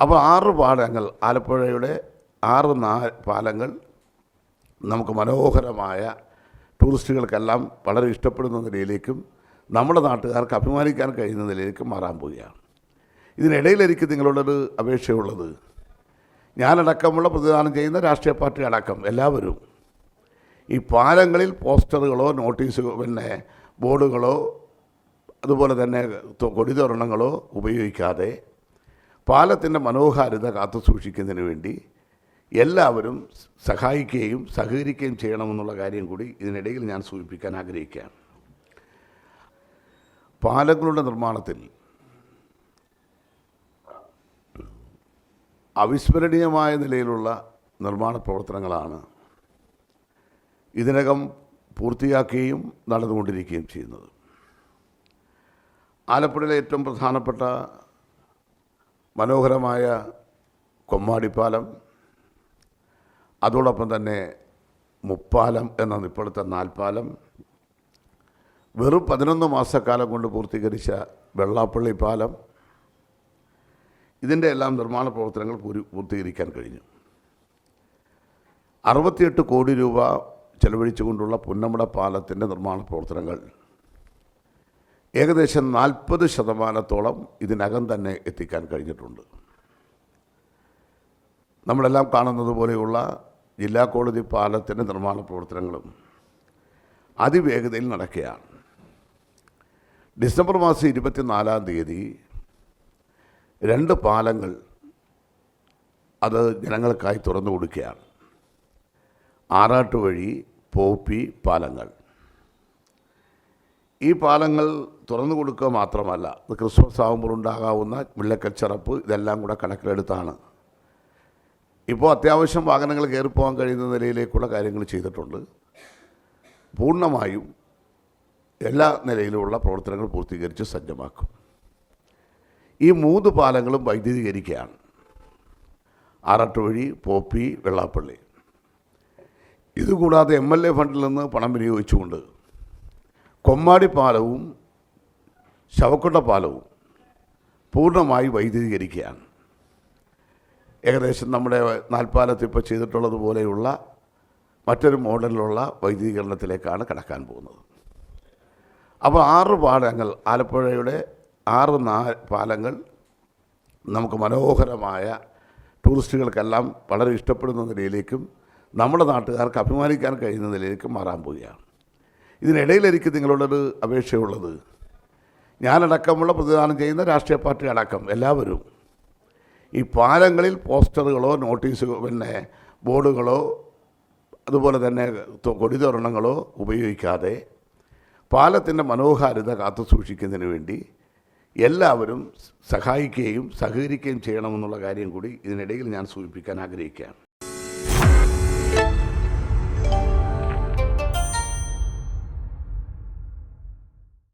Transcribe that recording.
അപ്പോൾ ആറ് പാലങ്ങൾ ആലപ്പുഴയുടെ ആറ് നാ പാലങ്ങൾ നമുക്ക് മനോഹരമായ ടൂറിസ്റ്റുകൾക്കെല്ലാം വളരെ ഇഷ്ടപ്പെടുന്ന നിലയിലേക്കും നമ്മുടെ നാട്ടുകാർക്ക് അഭിമാനിക്കാൻ കഴിയുന്ന നിലയിലേക്കും മാറാൻ പോവുകയാണ്. ഇതിനിടയിൽ നിങ്ങളോടൊരു അപേക്ഷയുള്ളത്. ഞാനടക്കമുള്ള പ്രതിദാനം ചെയ്യുന്ന രാഷ്ട്രീയ പാർട്ടി അടക്കം എല്ലാവരും ഈ പാലങ്ങളിൽ പോസ്റ്ററുകളോ നോട്ടീസുകളോ പിന്നെ ബോർഡുകളോ അതുപോലെ തന്നെ കൊടിതോരണങ്ങളോ ഉപയോഗിക്കാതെ പാലത്തിന്റെ മനോഹാരിത കാത്തു സൂക്ഷിക്കുന്നതിന് വേണ്ടി എല്ലാവരും സഹായിക്കുകയും സഹകരിക്കുകയും ചെയ്യണമെന്നുള്ള കാര്യം കൂടി ഇതിനിടയിൽ ഞാൻ സൂചിപ്പിക്കാൻ ആഗ്രഹിക്കുകയാണ്. പാലങ്ങളുടെ നിർമ്മാണത്തിൽ അവിസ്മരണീയമായ നിലയിലുള്ള നിർമ്മാണ പ്രവർത്തനങ്ങളാണ് ഇതിനകം പൂർത്തിയാക്കുകയും നടന്നുകൊണ്ടിരിക്കുകയും ചെയ്യുന്നത്. ആലപ്പുഴയിലെ ഏറ്റവും പ്രധാനപ്പെട്ട മനോഹരമായ കൊമ്മാടിപ്പാലം. അതോടൊപ്പം തന്നെ മുപ്പാലം എന്ന ഇപ്പോഴത്തെ നാൽപ്പാലം. വെറും പതിനൊന്ന് മാസക്കാലം കൊണ്ട് പൂർത്തീകരിച്ച വെള്ളാപ്പള്ളി പാലം. ഇതിന്റെ എല്ലാം നിർമ്മാണ പ്രവർത്തനങ്ങൾ പൂരി പൂർത്തീകരിക്കാൻ കഴിഞ്ഞു. അറുപത്തിയെട്ട് കോടി രൂപ ചെലവഴിച്ചുകൊണ്ടുള്ള പുന്നമട പാലത്തിന്റെ നിർമ്മാണ പ്രവർത്തനങ്ങൾ ഏകദേശം നാൽപ്പത് ശതമാനത്തോളം ഇതിനകം തന്നെ എത്തിക്കാൻ കഴിഞ്ഞിട്ടുണ്ട്. നമ്മളെല്ലാം കാണുന്നത് പോലെയുള്ള ജില്ലാ കോടതി പാലത്തിന്റെ നിർമ്മാണ പ്രവർത്തനങ്ങളും അതിവേഗതയിൽ നടക്കുകയാണ്. ഡിസംബർ മാസം ഇരുപത്തിനാലാം തീയതി രണ്ട് പാലങ്ങൾ അത് ജനങ്ങൾക്കായി തുറന്നു കൊടുക്കുകയാണ്. ആറാട്ടുവഴി പോപ്പി പാലങ്ങൾ. ഈ പാലങ്ങൾ തുറന്നു കൊടുക്കുക മാത്രമല്ല ഇത് ക്രിസ്മസ് ആകുമ്പോൾ ഉണ്ടാകാവുന്ന മുല്ലക്കച്ചറപ്പ് ഇതെല്ലാം കൂടെ കണക്കിലെടുത്താണ്. ഇപ്പോൾ അത്യാവശ്യം വാഹനങ്ങൾ കയറിപ്പോകാൻ കഴിയുന്ന നിലയിലേക്കുള്ള കാര്യങ്ങൾ ചെയ്തിട്ടുണ്ട്. പൂർണമായും എല്ലാ നിലയിലുമുള്ള പ്രവർത്തനങ്ങൾ പൂർത്തീകരിച്ച് സജ്ജമാക്കും. ഈ മൂന്ന് പാലങ്ങളും വൈദ്യുതീകരിക്കുകയാണ്. ആറാട്ടുവഴി പോപ്പി വെള്ളാപ്പള്ളി. ഇതുകൂടാതെ എം എൽ എ ഫണ്ടിൽ നിന്ന് പണം വിനിയോഗിച്ചുകൊണ്ട് കൊമ്മാടി പാലവും ശവക്കൊട്ട പാലവും പൂർണമായി വൈദ്യുതീകരിക്കുകയാണ്. ഏകദേശം നമ്മുടെ നാൽപ്പാലത്ത് ഇപ്പോൾ ചെയ്തിട്ടുള്ളതുപോലെയുള്ള മറ്റൊരു മോഡലിലുള്ള വൈദ്യുതീകരണത്തിലേക്കാണ് കടക്കാൻ പോകുന്നത്. അപ്പോൾ ആറ് പാലങ്ങൾ ആലപ്പുഴയുടെ ആറ് നാ പാലങ്ങൾ നമുക്ക് മനോഹരമായ ടൂറിസ്റ്റുകൾക്കെല്ലാം വളരെ ഇഷ്ടപ്പെടുന്ന നിലയിലേക്കും നമ്മുടെ നാട്ടുകാർക്ക് അഭിമാനിക്കാൻ കഴിയുന്ന നിലയിലേക്കും മാറാൻ പോവുകയാണ്. ഇതിനിടയിൽ നിങ്ങളോടൊരു അപേക്ഷയുള്ളത്. ഞാനടക്കമുള്ള പ്രതിദാനം ചെയ്യുന്ന രാഷ്ട്രീയ പാർട്ടി അടക്കം എല്ലാവരും ഈ പാലങ്ങളിൽ പോസ്റ്ററുകളോ നോട്ടീസുകളോ പിന്നെ ബോർഡുകളോ അതുപോലെ തന്നെ കൊടിതോരണങ്ങളോ ഉപയോഗിക്കാതെ പാലത്തിന്റെ മനോഹാരിത കാത്തു സൂക്ഷിക്കുന്നതിന് വേണ്ടി എല്ലാവരും സഹായിക്കുകയും സഹകരിക്കുകയും ചെയ്യണമെന്നുള്ള കാര്യം കൂടി ഇതിനിടയിൽ ഞാൻ സൂചിപ്പിക്കാൻ ആഗ്രഹിക്കുകയാണ്.